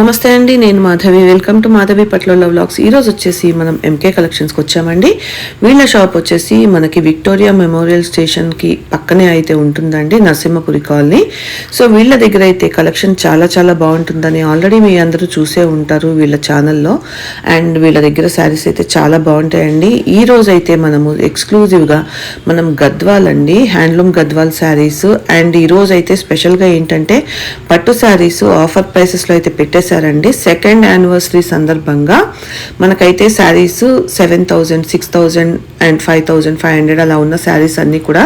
నమస్తే అండి నేను మాధవి. వెల్కమ్ టు మాధవి పట్ల వ్లాగ్స్ ఈరోజు వచ్చేసి మనం ఎంకే కలెక్షన్స్కి వచ్చామండి. వీళ్ళ షాప్ వచ్చేసి మనకి విక్టోరియా మెమోరియల్ స్టేషన్కి పక్కనే అయితే ఉంటుందండి నరసింహపురి కాలనీ. సో వీళ్ళ దగ్గర అయితే కలెక్షన్ చాలా చాలా బాగుంటుందని ఆల్రెడీ మీ అందరూ చూసే ఉంటారు వీళ్ళ ఛానల్లో అండ్ వీళ్ళ దగ్గర శారీస్ అయితే చాలా బాగుంటాయండి. ఈ రోజు అయితే మనము ఎక్స్క్లూజివ్గా మనం గద్వాల్ అండి హ్యాండ్లూమ్ గద్వాల్ శారీస్ అండ్ ఈ రోజు అయితే స్పెషల్గా ఏంటంటే పట్టు శారీస్ ఆఫర్ ప్రైసెస్లో అయితే పెట్టేశారండి సెకండ్ యానివర్సరీ సందర్భంగా మనకైతే saris seven thousand six thousand and five thousand five hundred అలా ఉన్న శారీస్ అన్నీ కూడా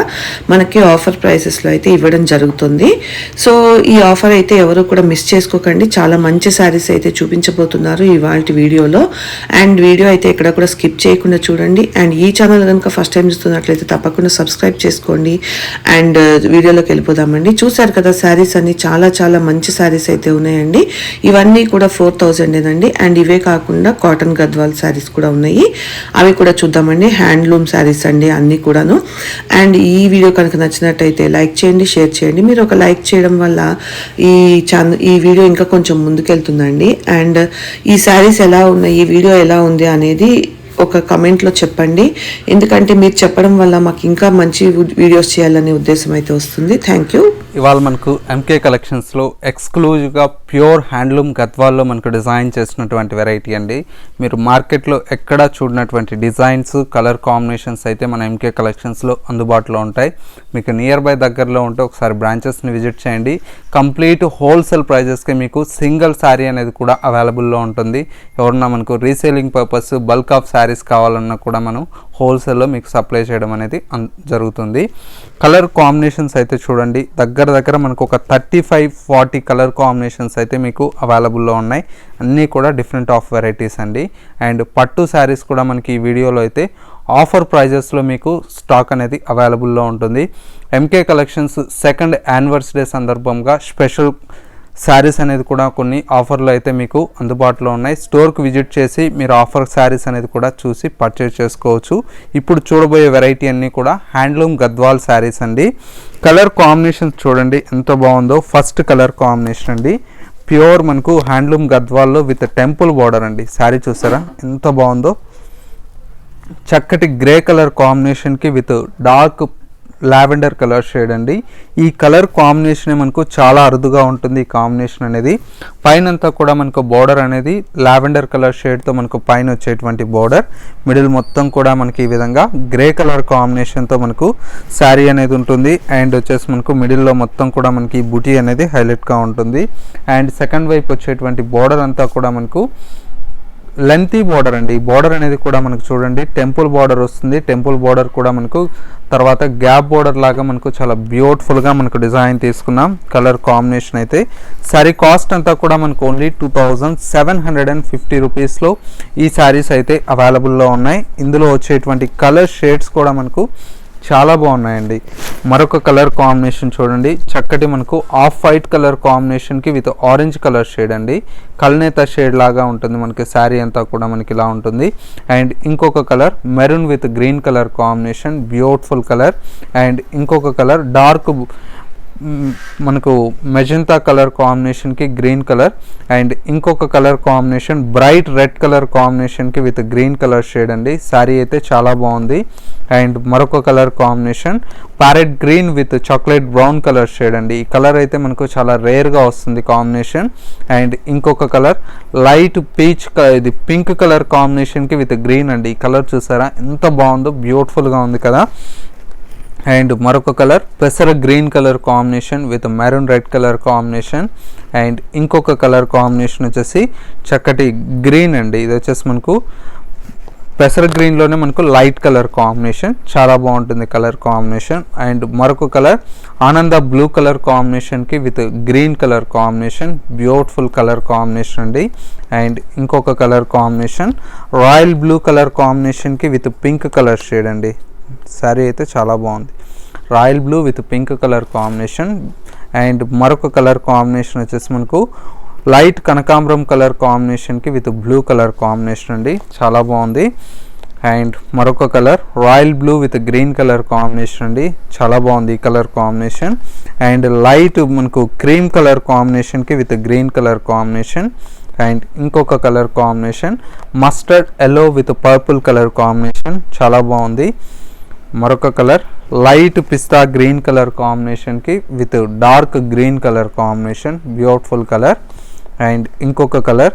మనకి ఆఫర్ ప్రైసెస్లో అయితే ఇవ్వడం జరుగుతుంది. సో ఈ ఆఫర్ అయితే ఎవరు కూడా మిస్ చేసుకోకండి. చాలా మంచి శారీస్ అయితే చూపించబోతున్నారు ఇవాళ వీడియోలో. అండ్ వీడియో అయితే ఎక్కడ కూడా స్కిప్ చేయకుండా చూడండి. అండ్ ఈ ఛానల్ కనుక ఫస్ట్ టైం చూస్తున్నట్లయితే తప్పకుండా సబ్స్క్రైబ్ చేసుకోండి. అండ్ uh, వీడియోలోకి వెళ్ళిపోదామండి. చూసారు కదా శారీస్ అన్ని చాలా చాలా మంచి శారీస్ అయితే ఉన్నాయండి. ఇవన్నీ కూడా ఫోర్ థౌజండేనండి అండ్ ఇవే కాకుండా కాటన్ గద్వాల్ శారీస్ కూడా ఉన్నాయి. అవి కూడా చూద్దామండి. హ్యాండ్లూమ్ శారీస్ అండి అన్నీ కూడాను. అండ్ ఈ వీడియో కనుక నచ్చినట్టయితే లైక్ చేయండి షేర్ చేయండి. మీరు ఒక లైక్ చేయడం వల్ల ఈ ఛాన్ ఈ వీడియో ఇంకా కొంచెం ముందుకెళ్తుందండి. అండ్ ఈ శారీస్ ఎలా ఉన్నాయి ఈ వీడియో ఎలా ఉంది అనేది ఒక కమెంట్లో చెప్పండి. ఎందుకంటే మీరు చెప్పడం వల్ల మాకు ఇంకా మంచి వీడియోస్ చేయాలనే ఉద్దేశం అయితే వస్తుంది. థ్యాంక్ యూ ఇవాళ మనకు ఎంకే కలెక్షన్స్లో ఎక్స్క్లూజివ్గా ప్యూర్ హ్యాండ్లూమ్ గద్వాల్లో మనకు డిజైన్ చేసినటువంటి వెరైటీ అండి. మీరు మార్కెట్లో ఎక్కడా చూడనటువంటి డిజైన్స్ కలర్ కాంబినేషన్స్ అయితే మన ఎంకే కలెక్షన్స్లో అందుబాటులో ఉంటాయి. మీకు నియర్ బై దగ్గరలో ఉంటే ఒకసారి బ్రాంచెస్ని విజిట్ చేయండి. కంప్లీట్ హోల్సేల్ ప్రైజెస్కి మీకు సింగిల్ శారీ అనేది కూడా అవైలబుల్లో ఉంటుంది. ఎవరన్నా మనకు reselling purpose bulk of saris కావాలన్నా కూడా మనం హోల్సేల్లో మీకు సప్లై చేయడం అనేది జరుగుతుంది. కలర్ కాంబినేషన్స్ అయితే చూడండి. దగ్గర దగ్గర మనకు ఒక thirty five forty colour combinations అయితే మీకు అవైలబుల్లో ఉన్నాయి. అన్నీ కూడా డిఫరెంట్ ఆఫ్ వెరైటీస్ అండి. అండ్ పట్టు శారీస్ కూడా మనకి ఈ వీడియోలో అయితే ఆఫర్ ప్రైజెస్లో మీకు స్టాక్ అనేది అవైలబుల్లో ఉంటుంది. ఎంకే కలెక్షన్స్ సెకండ్ యానివర్సరీ సందర్భంగా స్పెషల్ శారీస్ అనేది కూడా కొన్ని ఆఫర్లు అయితే మీకు అందుబాటులో ఉన్నాయి. స్టోర్కి విజిట్ చేసి మీరు ఆఫర్ శారీస్ అనేది కూడా చూసి పర్చేస్ చేసుకోవచ్చు. ఇప్పుడు చూడబోయే వెరైటీ అన్నీ కూడా హ్యాండ్లూమ్ గద్వాల్ శారీస్ అండి. కలర్ కాంబినేషన్ చూడండి ఎంత బాగుందో. ఫస్ట్ కలర్ కాంబినేషన్ అండి. ప్యూర్ మనకు హ్యాండ్లూమ్ గద్వాల్లో విత్ టెంపుల్ బార్డర్ అండి. శారీ చూసారా? ఎంత బాగుందో. చక్కటి గ్రే కలర్ కాంబినేషన్కి with dark lavender colour shade అండి. ఈ కలర్ కాంబినేషన్ మనకు చాలా అరుదుగా ఉంటుంది ఈ కాంబినేషన్ అనేది. పైన అంతా కూడా మనకు బోర్డర్ అనేది లావెండర్ కలర్ షేడ్తో మనకు పైన వచ్చేటువంటి బోర్డర్. మిడిల్ మొత్తం కూడా మనకి ఈ విధంగా గ్రే కలర్ కాంబినేషన్తో మనకు శారీ అనేది ఉంటుంది. అండ్ వచ్చేసి మనకు మిడిల్లో మొత్తం కూడా మనకి బుటీ అనేది హైలైట్గా ఉంటుంది. అండ్ సెకండ్ వైపు వచ్చేటువంటి బోర్డర్ అంతా కూడా మనకు లెంతీ బార్డర్ అండి. ఈ బార్డర్ అనేది కూడా మనకు చూడండి టెంపుల్ బార్డర్ వస్తుంది. టెంపుల్ బార్డర్ కూడా మనకు తర్వాత గ్యాప్ బార్డర్ లాగా మనకు చాలా బ్యూటిఫుల్గా మనకు డిజైన్ తీసుకున్నాం. కలర్ కాంబినేషన్ అయితే సారీ కాస్ట్ అంతా కూడా మనకు only two thousand seven hundred and fifty రూపీస్లో ఈ శారీస్ అయితే అవైలబుల్లో ఉన్నాయి. ఇందులో వచ్చేటువంటి కలర్ షేడ్స్ కూడా మనకు చాలా బాగున్నాయండి. మరొక కలర్ కాంబినేషన్ చూడండి. చక్కటి మనకు ఆఫ్ వైట్ కలర్ కాంబినేషన్కి విత్ ఆరెంజ్ కలర్ షేడ్ అండి. కల్నేత షేడ్ లాగా ఉంటుంది మనకి శారీ అంతా కూడా మనకి ఇలా ఉంటుంది. అండ్ ఇంకొక colour maroon with green colour combination beautiful colour. And ఇంకొక కలర్ డార్క్ మనకు మెజంతా కలర్ కాంబినేషన్కి గ్రీన్ కలర్ అండ్ ఇంకొక colour combination bright red colour కాంబినేషన్కి విత్ గ్రీన్ కలర్ షేడ్ అండి. శారీ అయితే చాలా బాగుంది. అండ్ మరొక colour combination parrot green with chocolate brown colour shade అండి. ఈ కలర్ అయితే మనకు చాలా రేర్గా వస్తుంది కాంబినేషన్. అండ్ ఇంకొక కలర్ లైట్ పీచ్ ఇది పింక్ కలర్ కాంబినేషన్కి విత్ గ్రీన్ అండి. ఈ కలర్ చూసారా? ఎంత బాగుందో బ్యూటిఫుల్గా ఉంది కదా. అండ్ మరొక కలర్ పెసర green colour combination with maroon red colour combination. And ఇంకొక కలర్ కాంబినేషన్ వచ్చేసి చక్కటి గ్రీన్ అండి. ఇది వచ్చేసి మనకు పెసర గ్రీన్లోనే మనకు లైట్ కలర్ కాంబినేషన్. చాలా బాగుంటుంది కలర్ కాంబినేషన్. అండ్ మరొక కలర్ ఆనంద బ్లూ కలర్ కాంబినేషన్కి with green colour combination. Beautiful colour combination అండి. అండ్ ఇంకొక colour combination royal blue colour కాంబినేషన్కి విత్ పింక్ కలర్ షేడ్ అండి. శారీ అయితే చాలా బాగుంది. Royal blue with pink colour combination and మరొక కలర్ కాంబినేషన్ వచ్చేసి మనకు లైట్ కనకాంబరం కలర్ కాంబినేషన్కి విత్ బ్లూ కలర్ కాంబినేషన్ అండి. చాలా బాగుంది. అండ్ మరొక colour royal blue with green colour combination అండి. చాలా బాగుంది ఈ కలర్ కాంబినేషన్. అండ్ లైట్ మనకు క్రీమ్ కలర్ కాంబినేషన్కి with green colour combination. And ఇంకొక colour combination. Mustard yellow with purple colour combination. చాలా బాగుంది. మరొక కలర్ లైట్ పిస్తా గ్రీన్ కలర్ కాంబినేషన్కి with dark green colour combination beautiful colour. And ఇంకొక colour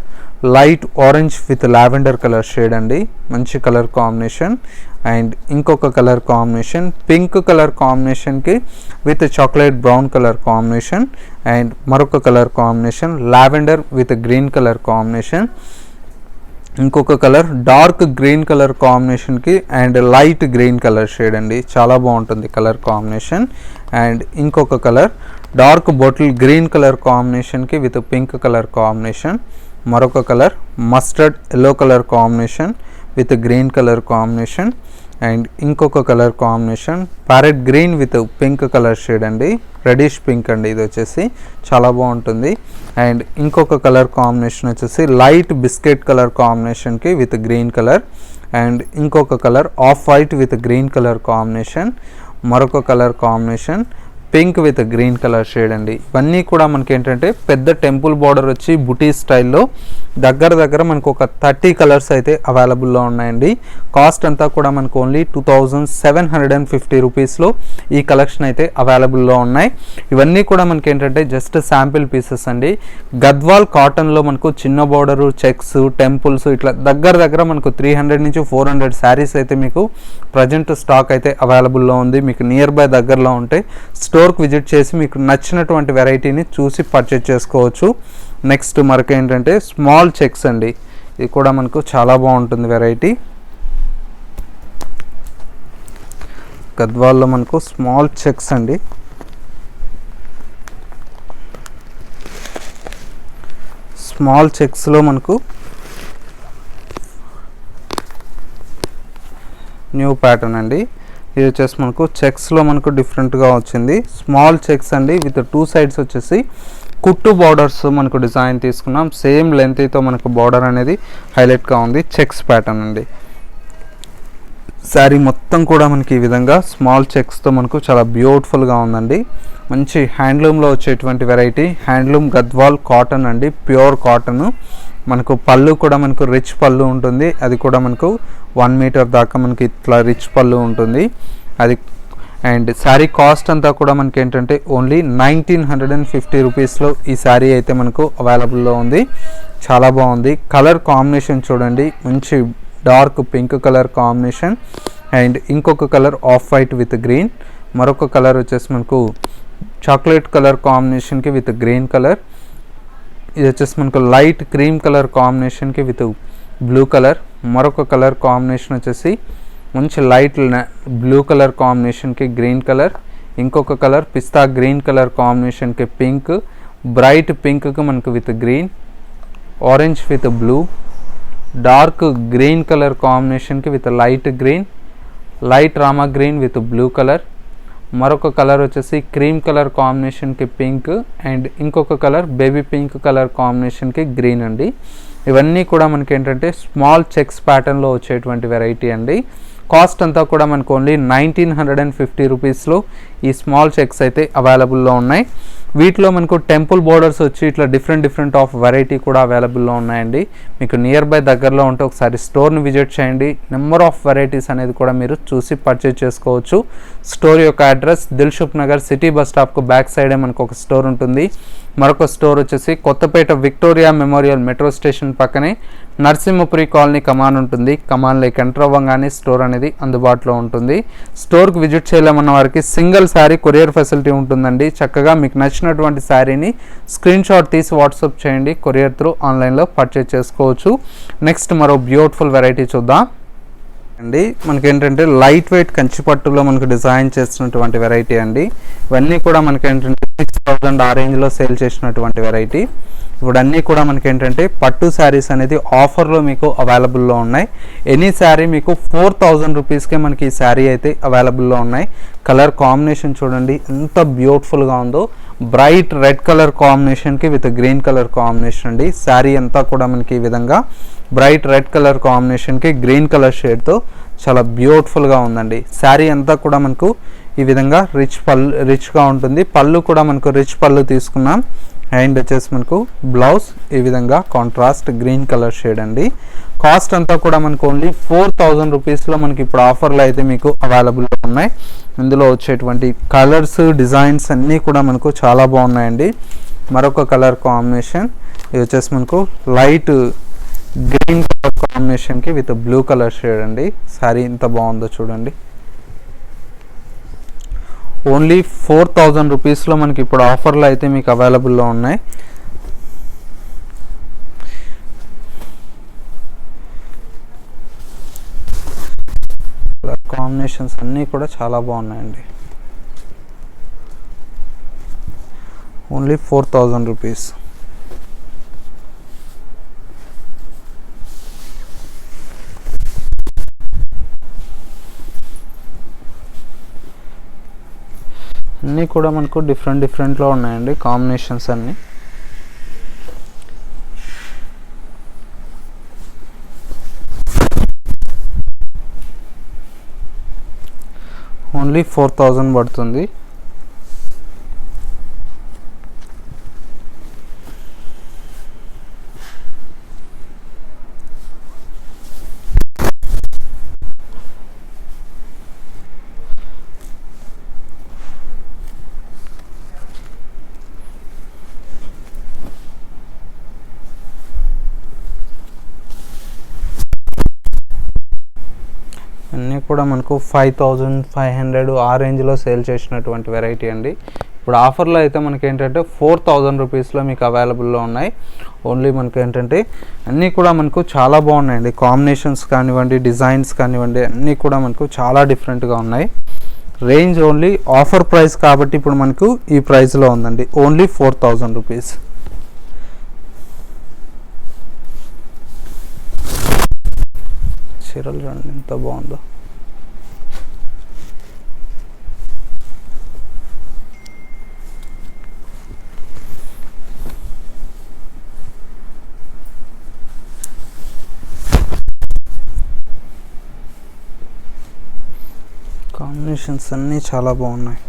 light orange with lavender colour shade అండి. మంచి colour combination. And ఇంకొక కలర్ కాంబినేషన్ పింక్ కలర్ కాంబినేషన్కి with chocolate brown colour combination. And మరొక colour combination lavender with green colour combination. ఇంకొక colour dark green colour కాంబినేషన్కి and light green colour shade అండి. చాలా బాగుంటుంది కలర్ కాంబినేషన్. అండ్ ఇంకొక colour dark bottle green colour కాంబినేషన్కి with pink colour combination. మరొక colour mustard yellow colour combination with green colour combination. And ఇంకొక colour combination parrot green with pink colour shade అండి. Reddish pink అండి ఇది వచ్చేసి చాలా బాగుంటుంది. అండ్ ఇంకొక కలర్ కాంబినేషన్ వచ్చేసి లైట్ బిస్కెట్ కలర్ కాంబినేషన్కి విత్ గ్రీన్ కలర్ అండ్ ఇంకొక colour off white with green colour combination మరొక colour combination pink with green colour shade అండి. ఇవన్నీ కూడా మనకి ఏంటంటే పెద్ద టెంపుల్ బార్డర్ వచ్చి బుటీ స్టైల్లో దగ్గర దగ్గర మనకు ఒక థర్టీ కలర్స్ అయితే అవైలబుల్లో ఉన్నాయండి. కాస్ట్ అంతా కూడా మనకు only two thousand seven hundred and fifty రూపీస్లో ఈ కలెక్షన్ అయితే అవైలబుల్లో ఉన్నాయి. ఇవన్నీ కూడా మనకి ఏంటంటే జస్ట్ శాంపిల్ పీసెస్ అండి. గద్వాల్ కాటన్లో మనకు చిన్న బార్డరు చెక్స్ టెంపుల్స్ ఇట్లా దగ్గర దగ్గర మనకు త్రీ హండ్రెడ్ నుంచి ఫోర్ హండ్రెడ్ శారీస్ అయితే మీకు ప్రజెంట్ స్టాక్ అయితే అవైలబుల్లో ఉంది. మీకు నియర్ బై దగ్గరలో ఉంటే స్టోర్కి విజిట్ చేసి మీకు నచ్చినటువంటి వెరైటీని చూసి పర్చేజ్ చేసుకోవచ్చు. నెక్స్ట్ మరొక ఏంటంటే స్మాల్ చెక్స్ అండి. ఇది కూడా మనకు చాలా బాగుంటుంది వెరైటీ. గద్వాల్లో మనకు స్మాల్ చెక్స్ అండి. స్మాల్ చెక్స్లో మనకు న్యూ ప్యాటర్న్ అండి. ఇది వచ్చేసి మనకు చెక్స్లో మనకు డిఫరెంట్గా వచ్చింది. స్మాల్ చెక్స్ అండి విత్ టూ సైడ్స్ వచ్చేసి కుట్టు బార్డర్స్ మనకు డిజైన్ తీసుకున్నాం. సేమ్ లెంత్తో మనకు బార్డర్ అనేది హైలైట్గా ఉంది చెక్స్ ప్యాటర్న్ అండి. శారీ మొత్తం కూడా మనకి ఈ విధంగా స్మాల్ చెక్స్తో మనకు చాలా బ్యూటిఫుల్గా ఉందండి. మంచి హ్యాండ్లూమ్లో వచ్చేటువంటి వెరైటీ హ్యాండ్లూమ్ గద్వాల్ కాటన్ అండి ప్యూర్ కాటన్. మనకు పళ్ళు కూడా మనకు రిచ్ పళ్ళు ఉంటుంది. అది కూడా మనకు వన్ మీటర్ దాకా మనకి ఇట్లా రిచ్ పళ్ళు ఉంటుంది. అది అండ్ శారీ కాస్ట్ అంతా కూడా మనకి ఏంటంటే only nineteen hundred and fifty రూపీస్లో ఈ శారీ అయితే మనకు అవైలబుల్లో ఉంది. చాలా బాగుంది. కలర్ కాంబినేషన్ చూడండి. మంచి dark pink colour combination and ఇంకొక colour off white with green మరొక కలర్ వచ్చేసి మనకు చాక్లెట్ కలర్ కాంబినేషన్కి విత్ గ్రీన్ కలర్ ఇది వచ్చేసి మనకు లైట్ క్రీమ్ కలర్ కాంబినేషన్కి విత్ బ్లూ కలర్. మరొక కలర్ కాంబినేషన్ వచ్చేసి మంచి లైట్ బ్లూ కలర్ కాంబినేషన్కి గ్రీన్ కలర్. ఇంకొక కలర్ పిస్తా గ్రీన్ కలర్ కాంబినేషన్కి పింక్. బ్రైట్ పింక్కి మనకు with green. Orange with blue. Dark green colour కాంబినేషన్కి with light green. Light Rama green with blue colour. మరొక కలర్ వచ్చేసి క్రీమ్ కలర్ కాంబినేషన్కి పింక్ అండ్ ఇంకొక కలర్ బేబీ పింక్ కలర్ కాంబినేషన్కి గ్రీన్ అండి. ఇవన్నీ కూడా మనకి ఏంటంటే స్మాల్ చెక్స్ ప్యాటర్న్లో వచ్చేటువంటి వెరైటీ అండి. కాస్ట్ అంతా కూడా మనకు only nineteen hundred and fifty రూపీస్లో ఈ స్మాల్ చెక్స్ అయితే అవైలబుల్లో ఉన్నాయి. వీటిలో మనకు టెంపుల్ బోర్డర్స్ వచ్చి ఇట్లా డిఫరెంట్ డిఫరెంట్ ఆఫ్ వెరైటీ కూడా అవైలబుల్లో ఉన్నాయండి. మీకు నియర్ బై దగ్గరలో ఉంటే ఒకసారి స్టోర్ని విజిట్ చేయండి. నెంబర్ ఆఫ్ వెరైటీస్ అనేది కూడా మీరు చూసి పర్చేజ్ చేసుకోవచ్చు. స్టోర్ యొక్క address Dilsukh Nagar city bus స్టాప్కు back సైడే మనకు ఒక స్టోర్ ఉంటుంది. మరొక స్టోర్ వచ్చేసి Kothapet Victoria Memorial metro station పక్కనే నరసింహపురి కాలనీ కమాన్ ఉంటుంది. కమాన్లోకి ఎంటర్ అవ్వగానే స్టోర్ అనేది అందుబాటులో ఉంటుంది. స్టోర్కి విజిట్ చేయలేమన్న వారికి సింగిల్ శారీ కొరియర్ ఫెసిలిటీ ఉంటుందండి. చక్కగా మీకు నచ్చినటువంటి శారీని స్క్రీన్ షాట్ తీసి వాట్సాప్ చేయండి. కొరియర్ త్రూ ఆన్లైన్లో పర్చేజ్ చేసుకోవచ్చు. నెక్స్ట్ మరో బ్యూటిఫుల్ వెరైటీ చూద్దాం. అండి. మనకి ఏంటంటే లైట్ వెయిట్ కంచిపట్టులో మనకు డిజైన్ చేసినటువంటి వెరైటీ అండి. ఇవన్నీ కూడా మనకి ఏంటంటే సిక్స్ థౌజండ్ ఆ రేంజ్లో సేల్ చేసినటువంటి వెరైటీ. ఇప్పుడు అన్నీ కూడా మనకి ఏంటంటే పట్టు శారీస్ అనేది ఆఫర్లో మీకు అవైలబుల్లో ఉన్నాయి. ఎనీ శారీ మీకు ఫోర్ థౌజండ్ రూపీస్కే మనకి ఈ శారీ అయితే అవైలబుల్లో ఉన్నాయి. కలర్ కాంబినేషన్ చూడండి ఎంత బ్యూటిఫుల్గా ఉందో. బ్రైట్ రెడ్ కలర్ కాంబినేషన్కి విత్ గ్రీన్ కలర్ కాంబినేషన్ అండి. శారీ అంతా కూడా మనకి ఈ విధంగా బ్రైట్ రెడ్ కలర్ కాంబినేషన్కి గ్రీన్ కలర్ షేడ్తో చాలా బ్యూటిఫుల్గా ఉందండి. శారీ అంతా కూడా మనకు ఈ విధంగా రిచ్ పళ్ళు రిచ్గా ఉంటుంది. పళ్ళు కూడా మనకు రిచ్ పళ్ళు తీసుకున్నాం. అండ్ వచ్చేసి మనకు బ్లౌజ్ ఈ విధంగా కాంట్రాస్ట్ గ్రీన్ కలర్ షేడ్ అండి. కాస్ట్ అంతా కూడా మనకు ఓన్లీ ఫోర్ థౌజండ్ రూపీస్లో మనకి ఇప్పుడు ఆఫర్లు అయితే మీకు అవైలబుల్గా ఉన్నాయి. ఇందులో వచ్చేటువంటి కలర్స్ డిజైన్స్ అన్నీ కూడా మనకు చాలా బాగున్నాయండి. మరొక కలర్ కాంబినేషన్ ఇది వచ్చేసి మనకు లైట్ గ్రీన్ కలర్ కాంబినేషన్కి విత్ బ్లూ కలర్ షేడ్ అండి. శారీ ఎంత బాగుందో చూడండి. ఓన్లీ ఫోర్ థౌజండ్ రూపీస్లో మనకి ఇప్పుడు ఆఫర్లు అయితే మీకు అవైలబుల్లో ఉన్నాయి. కాంబినేషన్స్ అన్నీ కూడా చాలా బాగున్నాయండి. Only four thousand rupees. అన్నీ కూడా మనకు డిఫరెంట్ డిఫరెంట్లో ఉన్నాయండి. కాంబినేషన్స్ అన్నీ. ఓన్లీ ఫోర్ థౌజండ్ పడుతుంది అన్నీ కూడా మనకు ఫైవ్ థౌజండ్ ఫైవ్ హండ్రెడ్ ఆ రేంజ్లో సేల్ చేసినటువంటి వెరైటీ అండి. ఇప్పుడు ఆఫర్లో అయితే మనకి ఏంటంటే ఫోర్ థౌజండ్ రూపీస్లో మీకు అవైలబుల్లో ఉన్నాయి. ఓన్లీ మనకి ఏంటంటే అన్నీ కూడా మనకు చాలా బాగున్నాయండి. కాంబినేషన్స్ కానివ్వండి డిజైన్స్ కానివ్వండి అన్నీ కూడా మనకు చాలా డిఫరెంట్గా ఉన్నాయి. రేంజ్ ఓన్లీ ఆఫర్ ప్రైస్ కాబట్టి ఇప్పుడు మనకు ఈ ప్రైస్లో ఉందండి. ఓన్లీ ఫోర్ థౌజండ్ రూపీస్ చీరలు చూడండి ఎంత బాగుందో. కాంబినేషన్స్ అన్నీ చాలా బాగున్నాయి.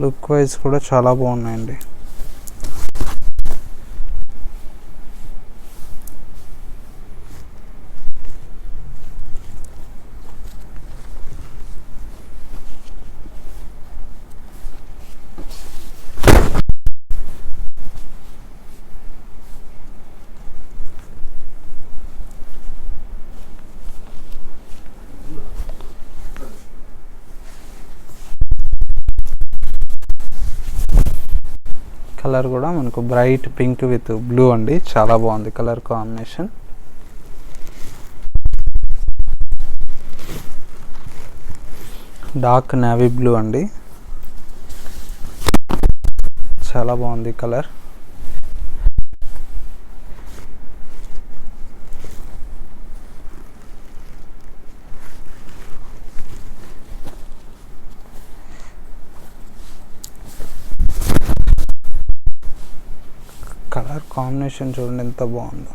లుక్ వైజ్ కూడా చాలా బాగున్నాయండి. కలర్ కూడా మనకు బ్రైట్ పింక్ విత్ బ్లూ అండి. చాలా బాగుంది colour combination. Dark navy blue అండి. చాలా బాగుంది కలర్ కలర్ కాంబినేషన్ చూడండి ఎంత బాగుందో.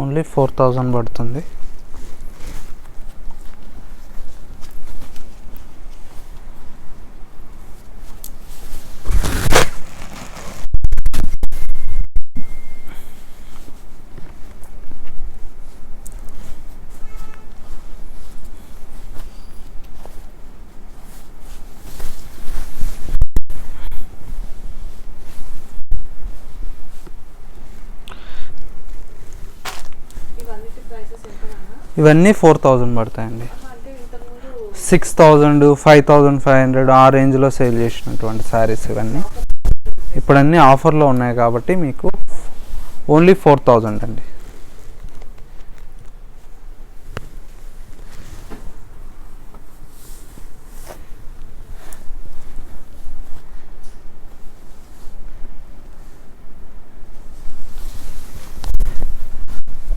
ఓన్లీ ఫోర్ థౌజండ్ పడుతుంది ఇవన్నిటి ప్రైసెస్ ఎంత అన్నా ఇవన్నీ ఫోర్ థౌజండ్ పడతాయండి. Six thousand five thousand five hundred ఆ రేంజ్లో సేల్ చేసినటువంటి శారీస్ ఇవన్నీ. ఇప్పుడన్నీ ఆఫర్లో ఉన్నాయి కాబట్టి మీకు ఓన్లీ ఫోర్ థౌజండ్ అండి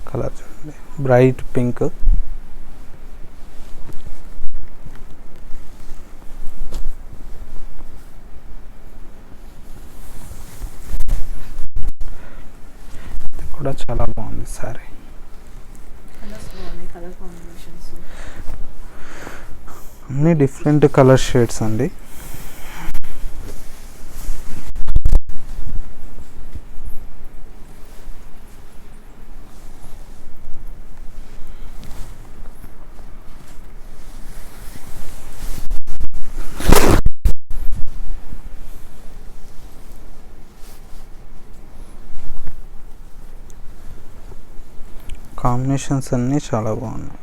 కలర్ చూడండి బ్రైట్ పింక్. కూడా చాలా బాగుంది సారీ. అన్ని డిఫరెంట్ కలర్ షేడ్స్ అండి. కాంబినేషన్స్ అన్నీ చాలా బాగున్నాయి.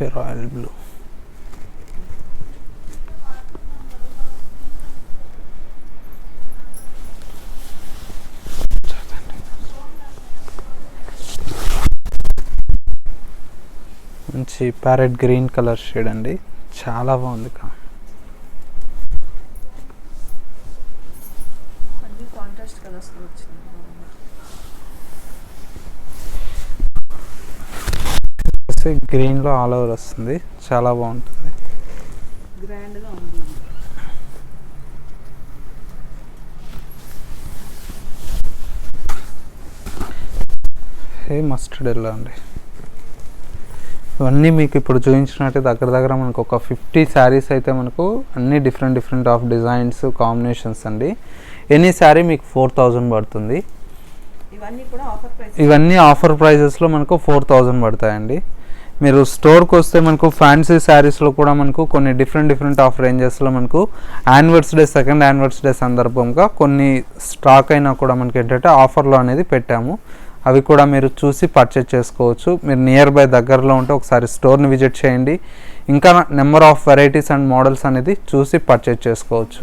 మంచి రాయల్ బ్లూ మంచి ప్యారెట్ గ్రీన్ కలర్ షేడ్ అండి. చాలా బాగుంది కా అన్ని కాంట్రాస్ట్ కలర్స్లో వచ్చినాయి బాగున్నాయి గ్రీన్లో ఆల్ ఓవర్ వస్తుంది. చాలా బాగుంటుంది. ఉంది. హే మస్టర్డ్ ఎల్లో అండి. ఇవన్నీ మీకు ఇప్పుడు చూపించినట్టు దగ్గర దగ్గర మనకు ఒక ఫిఫ్టీ శారీస్ అయితే మనకు అన్ని different different of designs combinations అండి. ఎనీ శారీ మీకు ఫోర్ థౌజండ్ పడుతుంది. ఇవన్నీ ఆఫర్ ప్రైజెస్లో మనకు ఫోర్ థౌజండ్ పడతాయండి. మీరు స్టోర్కి వస్తే మనకు ఫ్యాన్సీ శారీస్లో కూడా మనకు కొన్ని డిఫరెంట్ డిఫరెంట్ ఆఫ్ రేంజెస్లో మనకు anniversary second anniversary సందర్భంగా కొన్ని స్టాక్ అయినా కూడా మనకి ఏంటంటే ఆఫర్లో అనేది పెట్టాము. అవి కూడా మీరు చూసి పర్చేజ్ చేసుకోవచ్చు. మీరు నియర్ బై దగ్గరలో ఉంటే ఒకసారి స్టోర్ని విజిట్ చేయండి. ఇంకా number of varieties and models అనేది చూసి పర్చేజ్ చేసుకోవచ్చు.